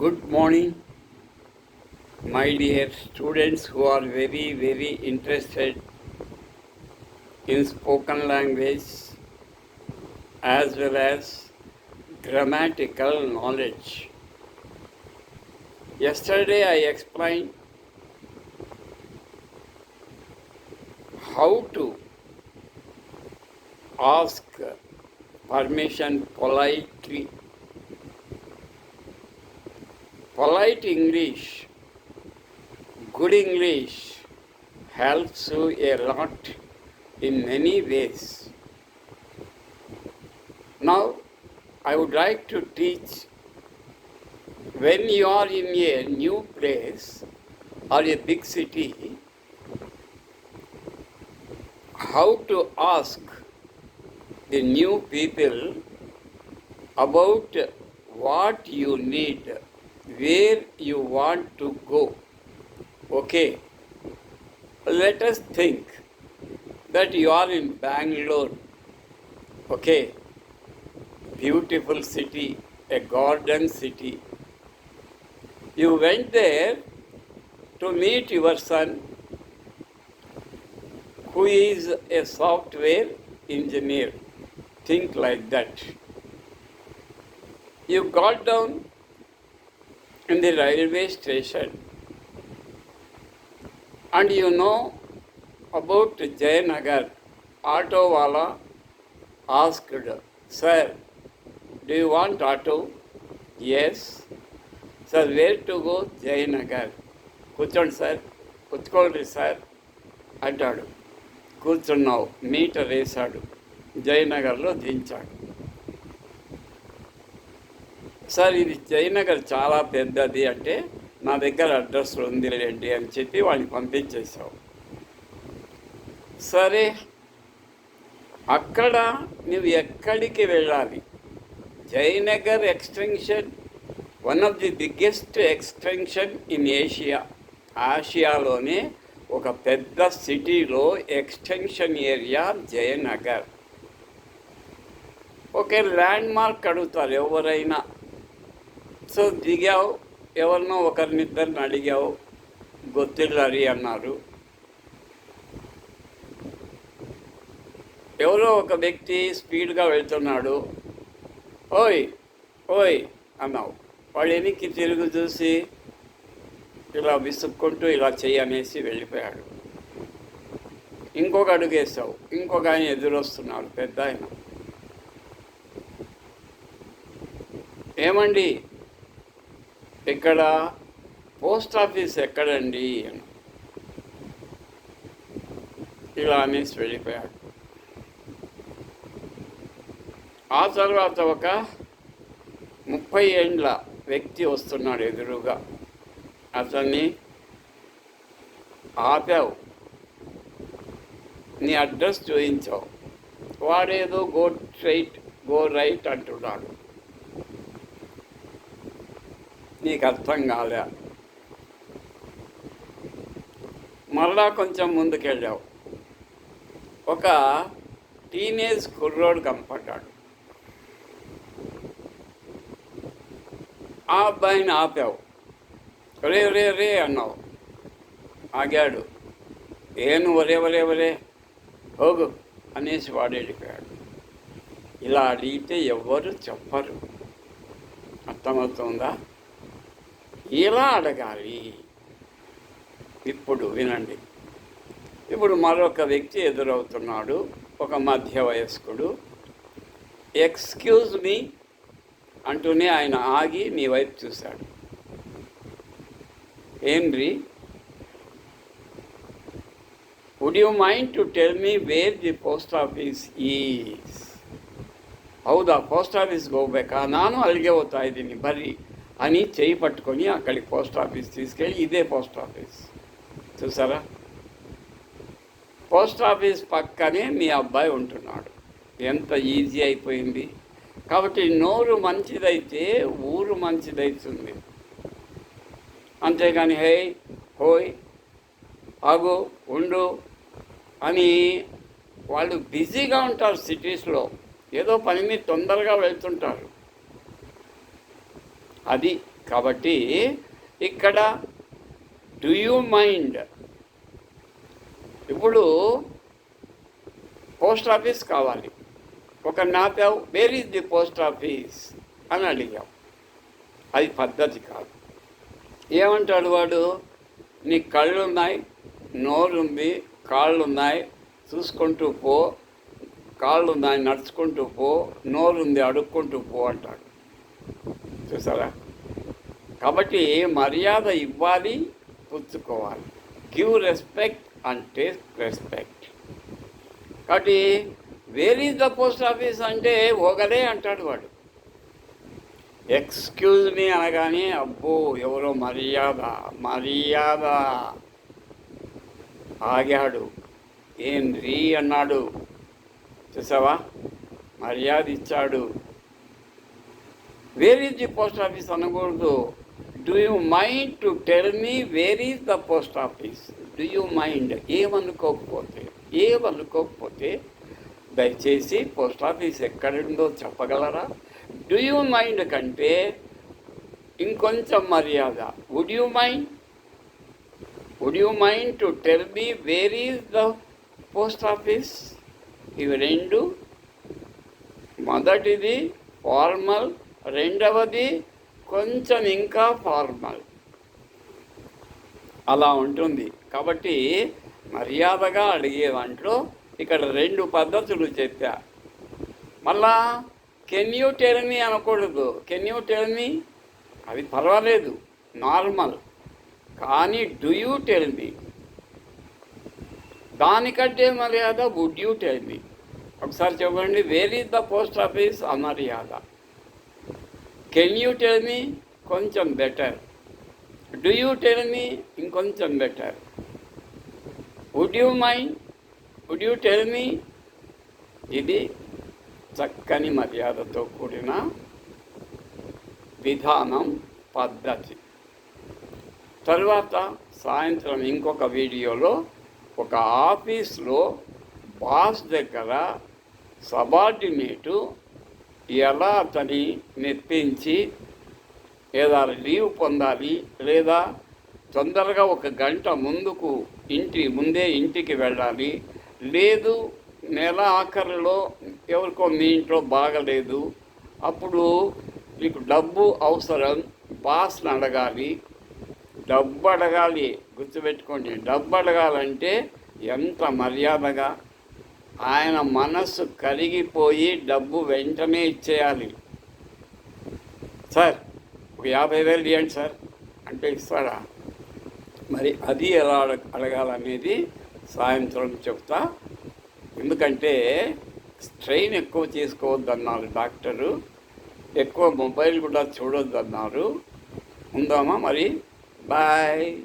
Good morning, my dear students who are very, very interested in spoken language as well as grammatical knowledge. Yesterday I explained how to ask permission politely polite English, good English helps you a lot in many ways. Now, I would like to teach when you are in a new place or a big city, how to ask the new people about what you need where you want to go. Okay, let us think that you are in Bangalore. Okay, beautiful city, a garden city. You went there to meet your son, who is a software engineer. Think like that. You got down in the railway station and you know about Jayanagar, auto wala asked, Sir, do you want auto? Yes. Sir, where to go? Jayanagar. కూర్చోండి sir కూర్చోండి sir అంటాడు కూర్చున్నావు metre వేశాడు జయనగర్లో దించాడు sir ఇది జయనగర్ చాలా పెద్దది అంటే నా దగ్గర అడ్రస్ ఉందిలేండి అని చెప్పి వాడిని పంపించేశాం. సరే అక్కడ నువ్వు ఎక్కడికి వెళ్ళాలి? Jayanagar extension one of the biggest extension in Asia ఆసియాలోనే ఒక పెద్ద సిటీలో ఎక్స్టెన్షన్ ఏరియా జయనగర్. ఒకే ల్యాండ్ మార్క్ అడుగుతారు ఎవరైనా. సో దిగావు ఎవరినో ఒకరినిద్దరిని అడిగావు గొత్తిళ్ళరి అన్నారు. ఎవరో ఒక వ్యక్తి స్పీడ్గా వెళ్తున్నాడు. ఓయ్ ఓయ్ అన్నావు. వాడు ఎనికి తిరుగు చూసి ఇలా విసుక్కుంటూ ఇలా చేయనేసి వెళ్ళిపోయాడు. ఇంకొక అడుగు వేసావు. ఇంకొక ఆయన ఎదురొస్తున్నాడు పెద్ద ఆయన. ఏమండి ఇక్కడ పోస్ట్ ఆఫీస్ ఎక్కడండి అని. ఇలా అనేసి వెళ్ళిపోయాడు. ఆ తర్వాత ఒక ముప్పై ఏండ్ల వ్యక్తి వస్తున్నాడు ఎదురుగా. అతన్ని ఆపావు. నీ అడ్రస్ చూపించావు వాడేదో గో స్ట్రైట్ గో రైట్ అంటున్నాడు. నీకు అర్థం కాలే. మరలా కొంచెం ముందుకెళ్ళావు. ఒక టీనేజ్ కుర్రోడు కనపడ్డాడు. ఆ అబ్బాయిని ఆపావు. రే రే రే అన్నావు. ఆగాడు. ఏను ఒరే ఒరే ఒరే హోగు అనేసి వాడు వెళ్ళిపోయాడు. ఇలా అడిగితే ఎవ్వరు చెప్పరు. అర్థమవుతుందా? ఇలా అడగాలి ఇప్పుడు వినండి ఇప్పుడు మరొక వ్యక్తి ఎదురవుతున్నాడు ఒక మధ్య వయస్కుడు ఎక్స్క్యూజ్ మీ అంటూనే ఆయన ఆగి నీ వైపు చూశాడు ఏంద్రి would you mind to tell me where the post office is ಹೌದಾ పోస్ట్ ఆఫీస్ ಹೋಗ್ಬೇಕಾ ನಾನು ಅಲ್ಲಿಗೆ ಹೋಗ್ತಾ ಇದ್ದೀನಿ ಬರ್ರಿ అని చేయి పట్టుకొని అక్కడికి పోస్ట్ ఆఫీస్ తీసుకెళ్ళి ఇదే పోస్ట్ ఆఫీస్. చూసారా? పోస్ట్ ఆఫీస్ పక్కనే మీ అబ్బాయి ఉంటున్నాడు. ఎంత ఈజీ అయిపోయింది. కాబట్టి నోరు మంచిదైతే ఊరు మంచిదవుతుంది అంతేగాని హే హోయ్ ఆగు ఉండు అని వాళ్ళు బిజీగా ఉంటారు సిటీస్లో. ఏదో పని మీద తొందరగా వెళ్తుంటారు. అది కాబట్టి ఇక్కడ డు యూ మైండ్ ఇప్పుడు పోస్ట్ ఆఫీస్ కావాలి. ఒక నాపావు where is the post office అని అడిగావు అది పద్ధతి కాదు. ఏమంటాడు వాడు? నీ కళ్ళు ఉన్నాయి నోరుంది కాళ్ళు ఉన్నాయి చూసుకుంటూ పో కాళ్ళు ఉన్నాయి నడుచుకుంటూ పో నోరుంది అడుక్కుంటూ పో అంటాడు. చూసారా? కాబట్టి మర్యాద ఇవ్వాలి పుచ్చుకోవాలి. Give respect and take respect కాబట్టి where is the post office అంటే ఒకరే అంటాడు వాడు. ఎక్స్క్యూజ్ మీ అనగానే అబ్బో ఎవరో మర్యాద మర్యాద ఆగాడు. ఏం రీ అన్నాడు. చూసావా? మర్యాద ఇచ్చాడు. Where is the post office అనకూడదు do you mind to tell me where is the post office do you mind ఏమనుకోకపోతే ఏమనుకోకపోతే దయచేసి పోస్ట్ ఆఫీస్ ఎక్కడుందో చెప్పగలరా? డూ యూ మైండ్ కంటే ఇంకొంచెం మర్యాద. Would you mind would you mind to tell me where is the post office ఇవి రెండు. మొదటిది ఫార్మల్ రెండవది కొంచెం ఇంకా ఫార్మల్ అలా ఉంటుంది. కాబట్టి మర్యాదగా అడిగే దాంట్లో ఇక్కడ రెండు పద్ధతులు చెప్పా. మళ్ళా కెన్ యూ టెల్ మీ అనకూడదు. కెన్ యూ టెల్ మీ అది పర్వాలేదు. నార్మల్ కానీ డూ యూ టెల్ మీ దానికంటే మర్యాద వుడ్ యూ టెల్ మీ ఒకసారి చెప్పండి. Where is the post office అమర్యాద. Can you tell me కొంచెం better do you tell me ఇంకొంచెం better would you mind would you tell me ఇది చక్కని మర్యాదతో కూడిన విధానం పద్ధతి. తర్వాత సాయంత్రం ఇంకొక వీడియోలో ఒక ఆఫీస్లో బాస్ దగ్గర సబార్డినేటు ఎలా అతని మెప్పించి లేదా లీవ్ పొందాలి లేదా తొందరగా ఒక గంట ముందుకు ఇంటి ముందే ఇంటికి వెళ్ళాలి? లేదు నెల ఆఖరిలో ఎవరికో మీ ఇంట్లో బాగలేదు. అప్పుడు మీకు డబ్బు అవసరం బాస్ని అడగాలి. డబ్బు అడగాలి గుర్తుపెట్టుకోండి. డబ్బు అడగాలంటే ఎంత మర్యాదగా ఆయన మనస్సు కరిగిపోయి డబ్బు వెంటనే ఇచ్చేయాలి. సార్ ఒక యాభై వేలు ఇవ్వండి సార్. అంటే ఇస్తాడా? మరి అది ఎలా అడగ అడగాలనేది సాయంత్రం చెప్తా. ఎందుకంటే స్ట్రెయిన్ ఎక్కువ తీసుకోవద్దన్నారు డాక్టరు. ఎక్కువ మొబైల్ కూడా చూడొద్దన్నారు. ఉందామా మరి? బాయ్.